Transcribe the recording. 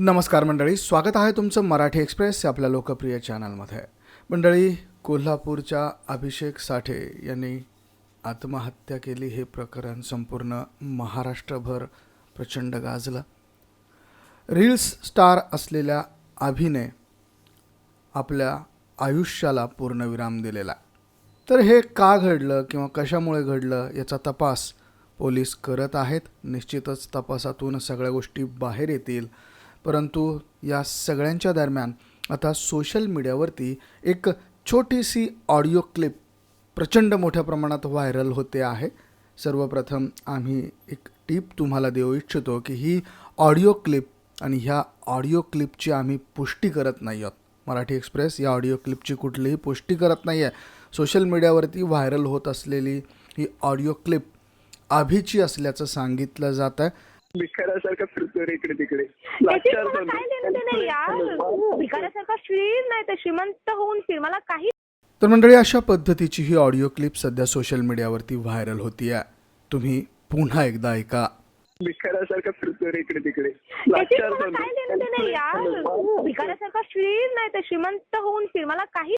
नमस्कार मंडळी स्वागत आहे तुमचं मराठी एक्सप्रेस आपल्या लोकप्रिय चॅनलमध्ये. मंडळी कोल्हापूरच्या अभिषेक साठे यांनी आत्महत्या केली हे प्रकरण संपूर्ण महाराष्ट्रभर प्रचंड गाजलं. रील्स स्टार असलेल्या अभिने आपल्या आयुष्याला पूर्णविराम दिलेला तर हे का घडलं किंवा कशामुळे घडलं याचा तपास पोलीस करत आहेत. निश्चितच तपासातून सगळ्या गोष्टी बाहेर येतील. परंतु या सगळ्यांच्या दरम्यान आता सोशल मीडियावरती एक छोटीशी ऑडिओ क्लिप प्रचंड मोठ्या प्रमाणात व्हायरल होते आहे. सर्वप्रथम आम्ही एक टीप तुम्हाला देऊ इच्छितो की ही ऑडिओ क्लिप आणि ह्या ऑडिओ क्लिपची आम्ही पुष्टी करत नाही आहोत. मराठी एक्सप्रेस या ऑडिओ क्लिपची कुठलीही पुष्टी करत नाही आहे सोशल मीडियावरती व्हायरल होत असलेली ही ऑडिओ क्लिप अभिची असल्याचं सांगितलं जात आहे भिकाऱ्यासारखा फिरतोय रे इकडे तिकडे. त्याची लाचार मला बनतो. काय देणं देणं यार? भिकाऱ्यासारखा फिर नाही तर श्रीमंत होऊन फिर. मला काही तर मंडळी अशा पद्धतीची ही ऑडिओ क्लिप सध्या सोशल मीडियावरती व्हायरल होती आहे तुम्ही पुन्हा एकदा ऐका. भिकाऱ्यासारखा फिरतोय रे इकडे तिकडे. त्याची मला. काय देणं यार? भिकाऱ्यासारखा फिर नाही तर श्रीमंत होऊन फिर. मला काही